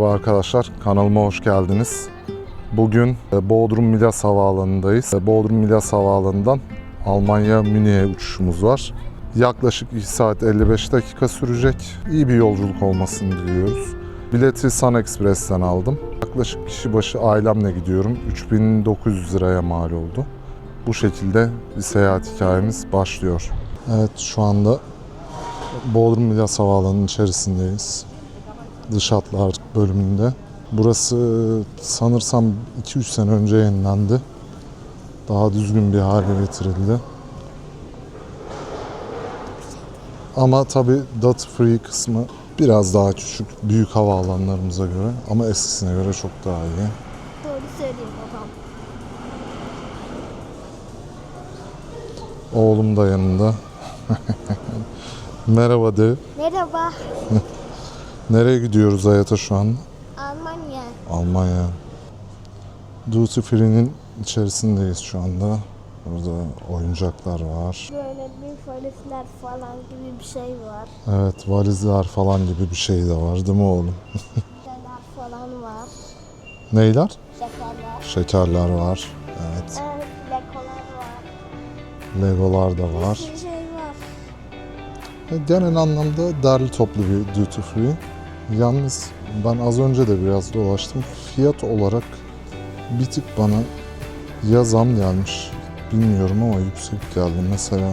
Merhaba arkadaşlar, kanalıma hoş geldiniz. Bugün e, Bodrum Milas Havaalanı'ndayız. E, Bodrum Milas Havaalanı'ndan Almanya Münih'e uçuşumuz var. Yaklaşık 2 saat 55 dakika sürecek. İyi bir yolculuk olmasını diliyoruz. Bileti Sun Express'ten aldım. Yaklaşık kişi başı ailemle gidiyorum. 3900 liraya mal oldu. Bu şekilde bir seyahat hikayemiz başlıyor. Evet şu anda Bodrum Milas Havaalanı'nın içerisindeyiz dış hatlar bölümünde. Burası sanırsam 2-3 sene önce yenilendi. Daha düzgün bir hale getirildi. Ama tabi dot free kısmı biraz daha küçük büyük havaalanlarımıza göre ama eskisine göre çok daha iyi. Doğru söylüyor babam. Oğlum da yanında. Merhaba de. Merhaba. Nereye gidiyoruz hayata şu an? Almanya. Almanya. Duty Free'nin içerisindeyiz şu anda. Burada oyuncaklar var. Böyle bir polisler falan gibi bir şey var. Evet valizler falan gibi bir şey de var değil mi oğlum? Şeyler falan var. Neyler? Şekerler. Şekerler var. Evet. Evet, lekolar var. Legolar da Bir var. sürü şey var. E, Genel anlamda derli toplu bir duty free. Yalnız ben az önce de biraz dolaştım. Fiyat olarak bir tık bana ya zam gelmiş bilmiyorum ama yüksek geldi. Mesela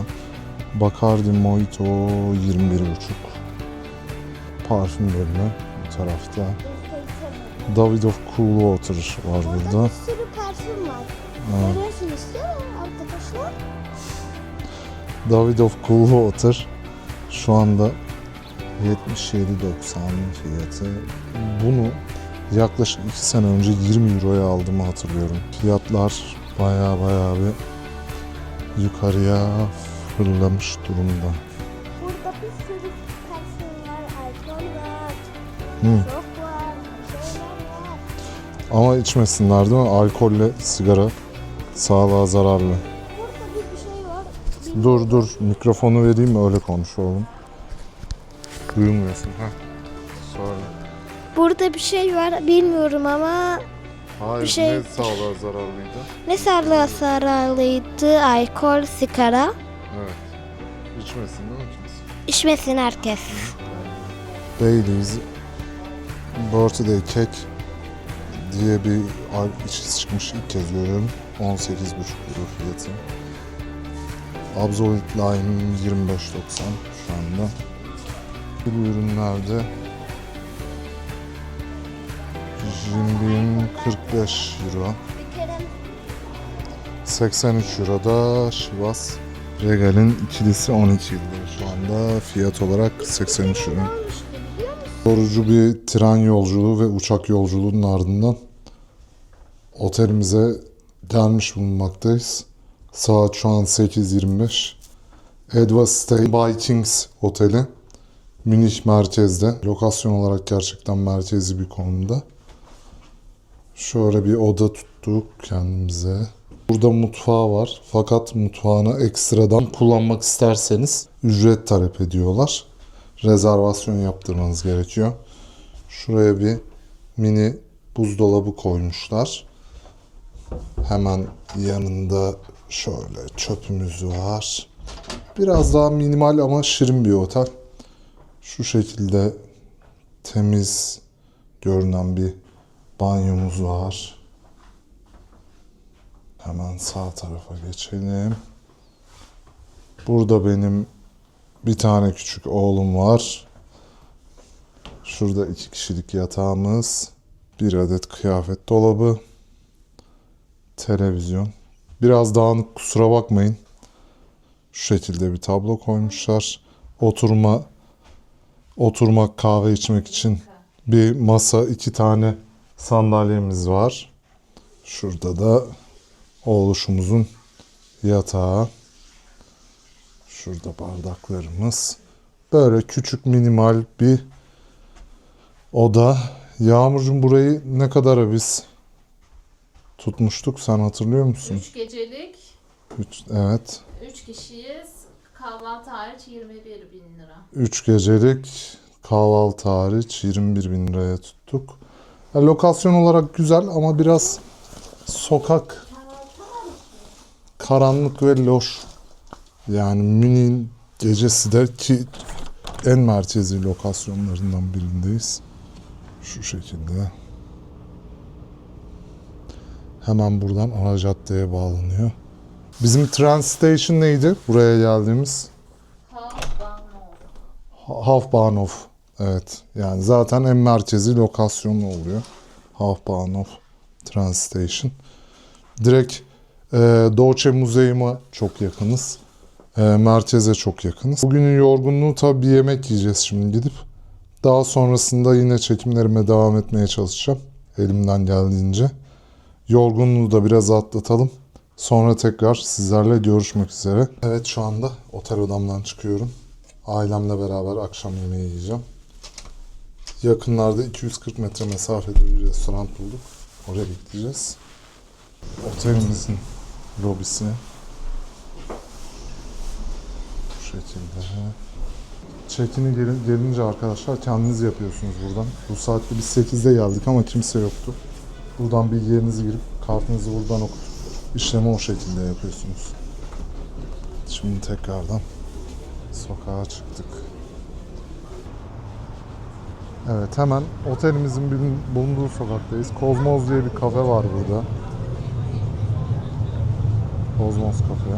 Bacardi Mojito 21,5 parfüm bölümü bu tarafta. Biz de David of Cool Water var Burada bir sürü parfüm var. Evet. Görüyorsunuz değil mi arkadaşlar? David of Cool Water şu anda 77.90 fiyatı. Bunu yaklaşık 2 sene önce 20 euroya aldığımı hatırlıyorum. Fiyatlar baya baya bir yukarıya fırlamış durumda. Burada bir sürü parfüm var, alkol var, Hı. çok var, şeyler var. Ama içmesinler değil mi? Alkolle sigara sağlığa zararlı. Burada bir, bir şey var. Dur dur mikrofonu vereyim mi öyle konuş oğlum. Duyulmuyorsun. Heh. Söyle. Burada bir şey var bilmiyorum ama Hayır Bir şey- ne sağlığa zararlıydı? ne sağlığa zararlıydı? Alkol, sigara. Evet. İçmesin değil mi kimse? İçmesin herkes. Baileys Birthday Cake diye bir ay içkisi çıkmış ilk kez görüyorum. 18,5 euro fiyatı. Absolute Lime 25.90 şu anda. Bu ürünlerde Jim Beam 45 euro. Bir kere 83 euro da Şivas Regal'in ikilisi 12 euro şu anda fiyat olarak 83 euro. Yorucu bir tren yolculuğu ve uçak yolculuğunun ardından otelimize gelmiş bulunmaktayız. Saat şu an 8.25. Edva Stay by Kings Oteli. Münih merkezde. Lokasyon olarak gerçekten merkezi bir konumda. Şöyle bir oda tuttuk kendimize. Burada mutfağı var. Fakat mutfağını ekstradan kullanmak isterseniz ücret talep ediyorlar. Rezervasyon yaptırmanız gerekiyor. Şuraya bir mini buzdolabı koymuşlar. Hemen yanında şöyle çöpümüz var. Biraz daha minimal ama şirin bir otel. Şu şekilde temiz görünen bir banyomuz var. Hemen sağ tarafa geçelim. Burada benim bir tane küçük oğlum var. Şurada iki kişilik yatağımız. Bir adet kıyafet dolabı. Televizyon. Biraz dağınık kusura bakmayın. Şu şekilde bir tablo koymuşlar. Oturma oturmak kahve içmek için bir masa iki tane sandalyemiz var. Şurada da oğluşumuzun yatağı. Şurada bardaklarımız. Böyle küçük minimal bir oda. Yağmurcuğum burayı ne kadara biz tutmuştuk sen hatırlıyor musun? 3 gecelik, Üç, evet. 3 kişiyiz. Kahvaltı hariç 21 bin lira. 3 gecelik kahvaltı hariç 21 bin liraya tuttuk. Ya lokasyon olarak güzel ama biraz sokak karanlık ve loş. Yani Münih'in gecesi de ki en merkezi lokasyonlarından birindeyiz. Şu şekilde. Hemen buradan ana caddeye bağlanıyor. Bizim tren station neydi? Buraya geldiğimiz. Hafbahnhof. Evet. Yani zaten en merkezi lokasyonu oluyor. Hafbahnhof Tren Station. Direkt e, Deutsche Museum'a çok yakınız. E, merkeze çok yakınız. Bugünün yorgunluğu tabii yemek yiyeceğiz şimdi gidip. Daha sonrasında yine çekimlerime devam etmeye çalışacağım. Elimden geldiğince. Yorgunluğu da biraz atlatalım. Sonra tekrar sizlerle görüşmek üzere. Evet şu anda otel odamdan çıkıyorum. Ailemle beraber akşam yemeği yiyeceğim. Yakınlarda 240 metre mesafede bir restoran bulduk. Oraya gideceğiz. Otelimizin lobisi. Bu şekilde. Gel- gelince arkadaşlar kendiniz yapıyorsunuz buradan. Bu saatte biz 8'de geldik ama kimse yoktu. Buradan bilgilerinizi girip kartınızı buradan okutup işlemi o şekilde yapıyorsunuz. Şimdi tekrardan sokağa çıktık. Evet hemen otelimizin bulunduğu sokaktayız. Kozmoz diye bir kafe var burada. Kozmos kafe.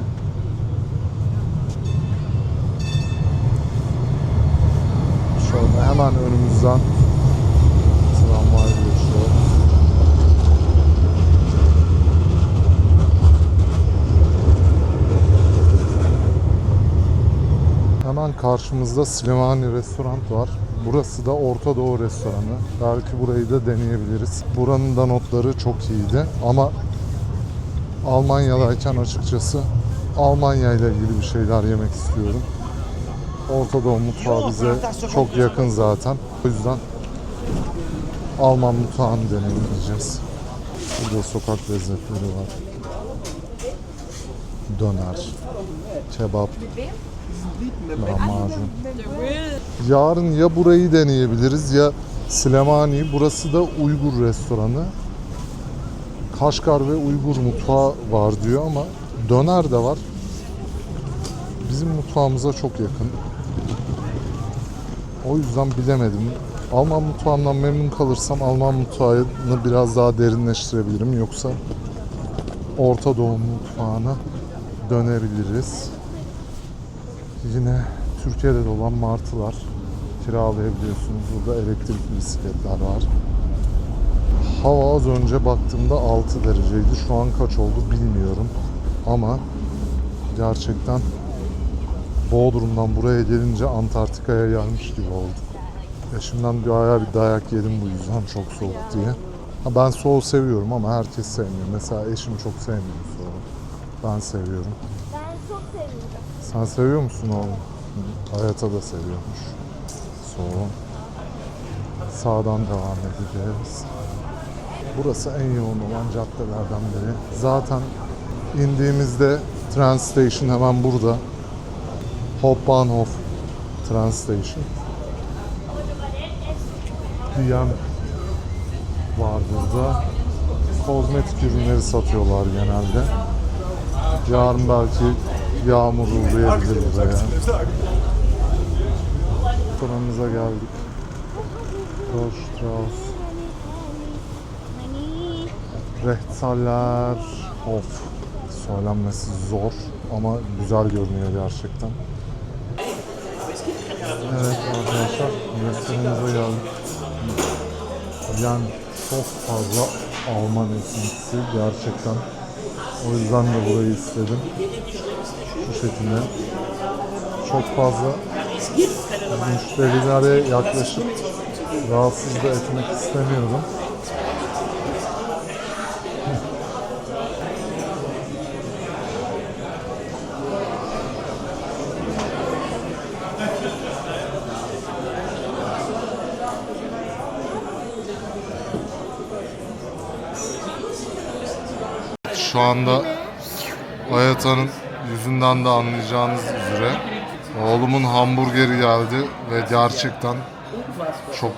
Şöyle hemen önümüzden Hemen karşımızda Slimani restoran var. Burası da Orta Doğu restoranı. Belki burayı da deneyebiliriz. Buranın da notları çok iyiydi ama Almanya'dayken açıkçası Almanya ile ilgili bir şeyler yemek istiyorum. Orta Doğu mutfağı bize çok yakın zaten. O yüzden Alman mutfağını deneyimleyeceğiz. Burada sokak lezzetleri var. Döner, kebap, lahmacun. Yarın ya burayı deneyebiliriz ya Slemani. Burası da Uygur restoranı. Kaşgar ve Uygur mutfağı var diyor ama döner de var. Bizim mutfağımıza çok yakın. O yüzden bilemedim. Alman mutfağından memnun kalırsam Alman mutfağını biraz daha derinleştirebilirim. Yoksa Orta Doğu mutfağına dönebiliriz. Yine Türkiye'de de olan martılar kiralayabiliyorsunuz. Burada elektrikli bisikletler var. Hava az önce baktığımda 6 dereceydi. Şu an kaç oldu bilmiyorum. Ama gerçekten Bodrum'dan buraya gelince Antarktika'ya gelmiş gibi olduk. Eşimden bir ayağa bir dayak yedim bu yüzden çok soğuk diye. Ha, ben soğuğu seviyorum ama herkes sevmiyor. Mesela eşim çok sevmiyor soğuğu. Ben seviyorum. Ben çok seviyorum. Sen seviyor musun oğlum? Hayata da seviyormuş. Soğuğu. Sağdan devam edeceğiz. Burası en yoğun olan caddelerden biri. Zaten indiğimizde tren station hemen burada. Hauptbahnhof tren station. DM var burada. Kozmetik ürünleri satıyorlar genelde. Yarın belki yağmur uğrayabilir buraya. Restoranımıza geldik. Dorstraus. Rechtsaler Hof. Söylenmesi zor ama güzel görünüyor gerçekten. Evet arkadaşlar restoranımıza geldik. Yani çok fazla Alman esintisi gerçekten. O yüzden de burayı istedim. Şu şekilde. Çok fazla müşterilere yaklaşıp rahatsız da etmek istemiyorum. Şu anda Ayata'nın yüzünden de anlayacağınız üzere oğlumun hamburgeri geldi ve gerçekten çok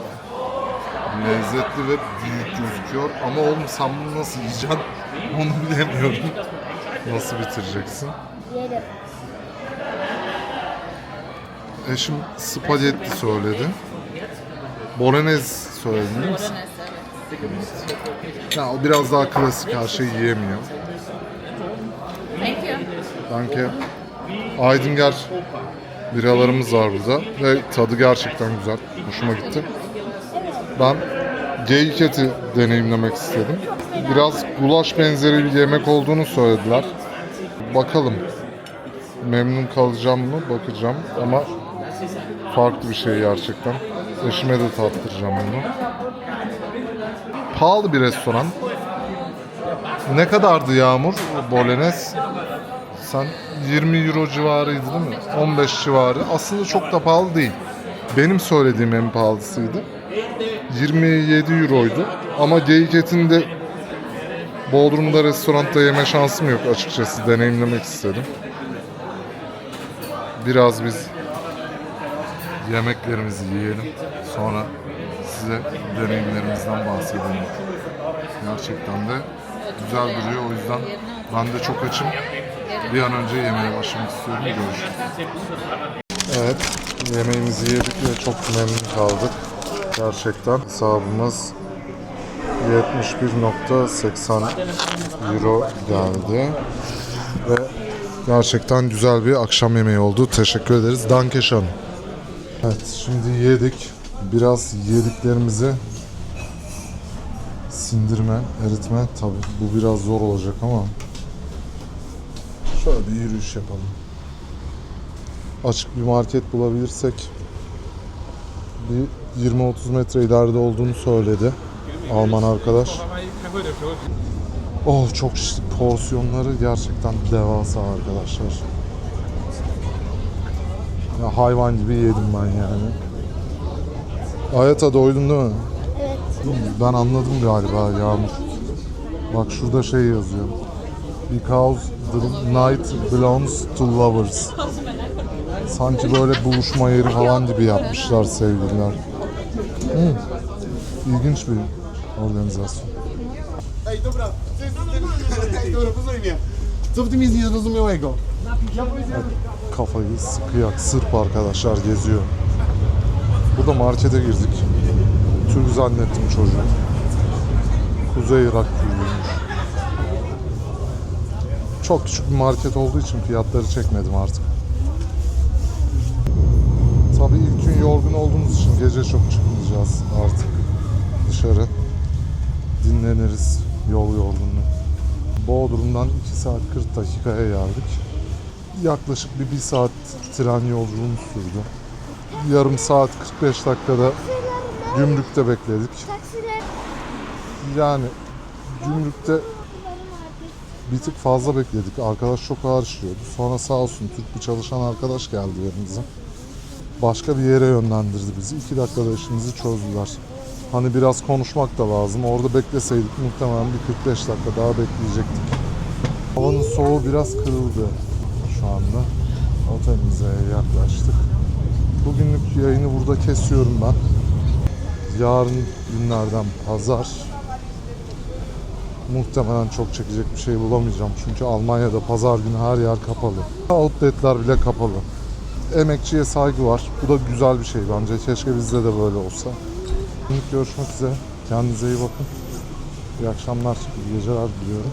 lezzetli ve büyük gözüküyor. Ama oğlum sen bunu nasıl yiyeceksin onu bilemiyorum. Nasıl bitireceksin? Eşim spagetti söyledi. Bolognese söyledin değil mi? Ya o biraz daha klasik her şeyi yiyemiyor. Thank you. Sanki Aydınger biralarımız var burada ve tadı gerçekten güzel. Hoşuma gitti. Ben geyik eti deneyimlemek istedim. Biraz gulaş benzeri bir yemek olduğunu söylediler. Bakalım. Memnun kalacağım mı bakacağım ama farklı bir şey gerçekten. Eşime de tattıracağım bunu. Pahalı bir restoran. Ne kadardı Yağmur Bolognese? Sen 20 euro civarıydı değil mi? 15 civarı. Aslında çok da pahalı değil. Benim söylediğim en pahalısıydı. 27 euroydu. Ama geyik etini de Bodrum'da restoranda yeme şansım yok açıkçası. Deneyimlemek istedim. Biraz biz yemeklerimizi yiyelim. Sonra size deneyimlerimizden bahsedelim. Gerçekten de güzel duruyor. O yüzden ben de çok açım. Bir an önce yemeğe başlamak istiyorum. Görüşürüz. Evet, yemeğimizi yedik ve çok memnun kaldık. Gerçekten hesabımız 71.80 euro geldi. Ve gerçekten güzel bir akşam yemeği oldu. Teşekkür ederiz. Dankeschön. Evet, şimdi yedik. Biraz yediklerimizi sindirme, eritme. Tabii bu biraz zor olacak ama Şöyle bir yürüyüş yapalım. Açık bir market bulabilirsek bir 20-30 metre ileride olduğunu söyledi Alman arkadaş. Oh çok şiş- porsiyonları gerçekten devasa arkadaşlar. Ya hayvan gibi yedim ben yani. Ayata doydun değil mi? Evet. Ben anladım galiba Yağmur. Bak şurada şey yazıyor. Because the night belongs to lovers. Sanki böyle buluşma yeri falan gibi yapmışlar sevgililer. Hı. İlginç bir organizasyon. Ej, dobra, ty, ty, Ej, dobra, mnie. Co w tym jest niezrozumiałego? Kafayı sıkıyak sırp arkadaşlar geziyor. Burada markete girdik. Türk zannettim çocuğu. Kuzey Irak Türk'üymüş. Çok küçük bir market olduğu için fiyatları çekmedim artık. Tabii ilk gün yorgun olduğumuz için gece çok çıkmayacağız artık dışarı. Dinleniriz yol yorgunluğu. Bodrum'dan 2 saat 40 dakikaya geldik. Yaklaşık bir 1 saat tren yolculuğumuz sürdü. Yarım saat 45 dakikada gümrükte bekledik. Yani gümrükte bir tık fazla bekledik. Arkadaş çok ağır işliyordu. Sonra sağ olsun Türk bir çalışan arkadaş geldi yanımıza. Başka bir yere yönlendirdi bizi. İki dakikada işimizi çözdüler. Hani biraz konuşmak da lazım. Orada bekleseydik muhtemelen bir 45 dakika daha bekleyecektik. Havanın soğuğu biraz kırıldı şu anda. Otelimize yaklaştık. Bugünlük yayını burada kesiyorum ben. Yarın günlerden pazar. Muhtemelen çok çekecek bir şey bulamayacağım. Çünkü Almanya'da pazar günü her yer kapalı. Outletler bile kapalı. Emekçiye saygı var. Bu da güzel bir şey bence. Keşke bizde de böyle olsa. Bugünlük görüşmek üzere. Kendinize iyi bakın. İyi akşamlar, iyi geceler diliyorum.